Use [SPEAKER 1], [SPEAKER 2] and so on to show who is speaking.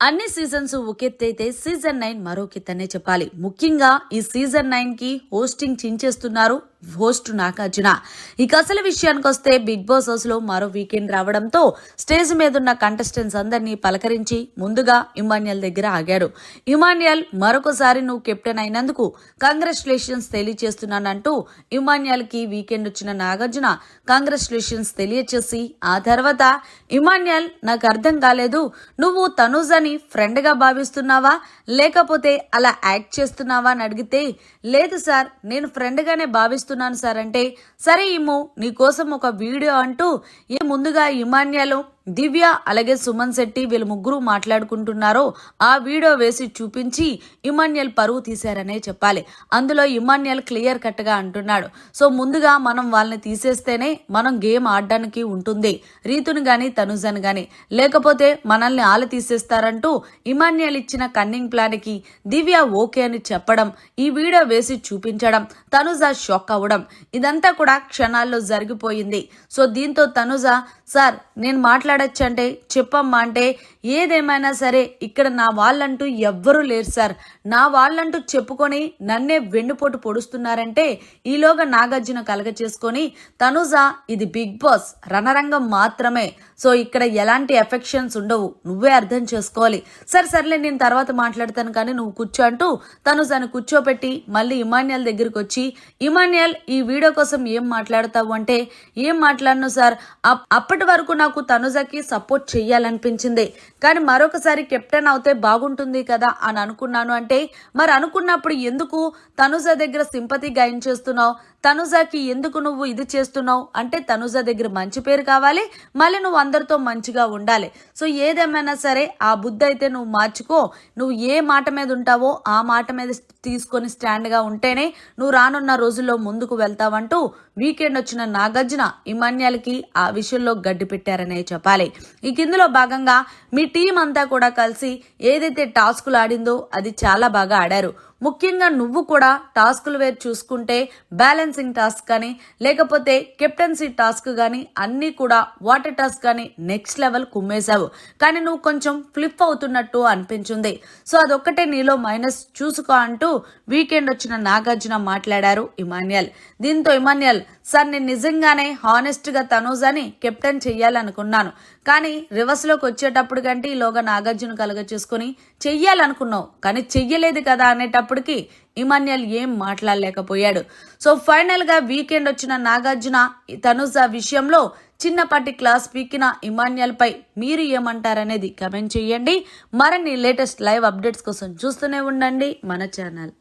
[SPEAKER 1] అన్ని సీజన్స్ ఒకెత్తైతే season nine మరోకెత్తనే చెప్పాలి. ముఖ్యంగా ఈ సీజన్ నైన్కి హోస్టింగ్ చించేస్తున్నారు హోస్ట్ నాగార్జున. ఇక అసలు విషయానికి వస్తే బిగ్ బాస్ హౌస్లో మరో వీకెండ్ రావడంతో స్టేజ్ మీద ఉన్న కంటెస్టెంట్స్ అందరినీ పలకరించి ముందుగా ఇమాన్యుయల్ దగ్గర ఆగారు ఇమాన్యుయల్ మరొకసారి నువ్వు కెప్టెన్ అయినందుకు కంగ్రాచులేషన్స్ తెలియచేస్తున్నానంటూ ఇమాన్యల్కి వీకెండ్ వచ్చిన నాగార్జున కంగ్రాచులేషన్స్ తెలియచేసి ఆ తర్వాత ఇమాన్యుయల్ నాకు అర్థం కాలేదు. నువ్వు తనూజని ఫ్రెండ్గా భావిస్తున్నావా? లేకపోతే అలా యాక్ట్ చేస్తున్నావా? అని అడిగితే లేదు సార్ నేను ఫ్రెండ్ గానే భావిస్తున్నాను. సార్. అంటే సరే ఇమ్ము నీకోసం ఒక వీడియో అంటూ ఏ ముందుగా ఇమాన్యాలు దివ్య అలాగే సుమన్ శెట్టి వీళ్ళు ముగ్గురు మాట్లాడుకుంటున్నారో ఆ వీడియో వేసి చూపించి ఇమాన్యల్ పరువు తీశారనే చెప్పాలి. అందులో ఇమాన్యుయల్ క్లియర్ కట్గా అంటున్నాడు. సో ముందుగా మనం వాళ్ళని తీసేస్తేనే మనం గేమ్ ఆడడానికి ఉంటుంది. రీతుని గాని తనుజను గాని. లేకపోతే మనల్ని ఆల తీసేస్తారంటూ ఇమాన్యుయల్ ఇచ్చిన కన్నింగ్ ప్లాన్కి దివ్య ఓకే అని చెప్పడం ఈ వీడియో వేసి చూపించడం తనుజ షాక్ అవ్వడం ఇదంతా కూడా క్షణాల్లో జరిగిపోయింది. సో దీంతో తనుజ సార్ నేను మాట్లాడచ్చు అంటే చెప్పమ్మా అంటే ఏదేమైనా సరే ఇక్కడ నా వాళ్ళంటూ ఎవ్వరూ లేరు సార్. నా వాళ్ళంటూ చెప్పుకొని నన్నే వెన్నుపోటు పొడుస్తున్నారంటే ఈలోగా నాగార్జున కలగ చేసుకొని తనుజ ఇది బిగ్ బాస్ రణరంగం మాత్రమే. సో ఇక్కడ ఎలాంటి ఎఫెక్షన్స్ ఉండవు. నువ్వే అర్థం చేసుకోవాలి. సరే సర్లే నేను తర్వాత మాట్లాడతాను కానీ నువ్వు కూర్చో అంటూ తనుజాను కూర్చోపెట్టి మళ్ళీ ఇమాన్యుయల్ దగ్గరికి వచ్చి ఇమాన్యుయల్ ఈ వీడియో కోసం ఏం మాట్లాడతావు అంటే ఏం మాట్లాడను సార్? అప్పటి వరకు నాకు తనుజకి సపోర్ట్ చెయ్యాలనిపించింది. కానీ మరొకసారి కెప్టెన్ అవుతే బాగుంటుంది కదా అని అనుకున్నాను అంటే మరి అనుకున్నప్పుడు ఎందుకు తనుజ దగ్గర సింపతి గాయించేస్తున్నావు తనుజకి ఎందుకు నువ్వు ఇది చేస్తున్నావు? అంటే తనుజ దగ్గర మంచి పేరు కావాలి మళ్ళీ నువ్వు అందరితో మంచిగా ఉండాలి. సో ఏదేమైనా సరే ఆ బుద్ధి అయితే నువ్వు మార్చుకో. నువ్వు ఏ మాట మీద ఉంటావో ఆ మాట మీద తీసుకొని స్టాండ్గా ఉంటేనే నువ్వు రానున్న రోజుల్లో ముందుకు వెళ్తావంటూ వీకెండ్ వచ్చిన నాగార్జున ఇమాన్యాలకి ఆ విషయంలో గడ్డి పెట్టారనే చెప్పాలి. ఈ కిందలో భాగంగా మీ టీం అంతా కూడా కలిసి ఏదైతే టాస్కులు ఆడిందో అది చాలా బాగా ఆడారు. ముఖ్యంగా నువ్వు కూడా టాస్కులు వేరు చూసుకుంటే బ్యాలెన్సింగ్ టాస్క్ కానీ లేకపోతే కెప్టెన్సీ టాస్క్ కానీ అన్నీ కూడా వాటర్ టాస్క్ కానీ నెక్స్ట్ లెవెల్ కుమ్మేశావు. కానీ నువ్వు కొంచెం ఫ్లిప్ అవుతున్నట్టు అనిపించింది. సో అదొక్కటే నీలో మైనస్ చూసుకో అంటూ వీకెండ్ వచ్చిన నాగార్జున మాట్లాడారు ఇమాన్యల్ దీంతో ఇమాన్యల్ సార్ నేను నిజంగానే హానెస్ట్గా అని కెప్టెన్ చెయ్యాలనుకున్నాను. కానీ రివర్స్లోకి వచ్చేటప్పుడు కంటే ఈలోగా నాగార్జున కలగ చేసుకుని చెయ్యాలనుకున్నావు. కానీ చెయ్యలేదు కదా అనేటప్పుడు అనేటప్పటికి ఇమాన్యల్ ఏం మాట్లాడలేకపోయాడు. సో ఫైనల్గా వీకెండ్ వచ్చిన నాగార్జున తనుజ విషయంలో చిన్నపాటి క్లాస్ పీకిన ఇమాన్యల్ పై మీరు ఏమంటారనేది కమెంట్ చేయండి. మరిన్ని లేటెస్ట్ లైవ్ అప్డేట్స్ కోసం చూస్తూనే ఉండండి మన ఛానల్.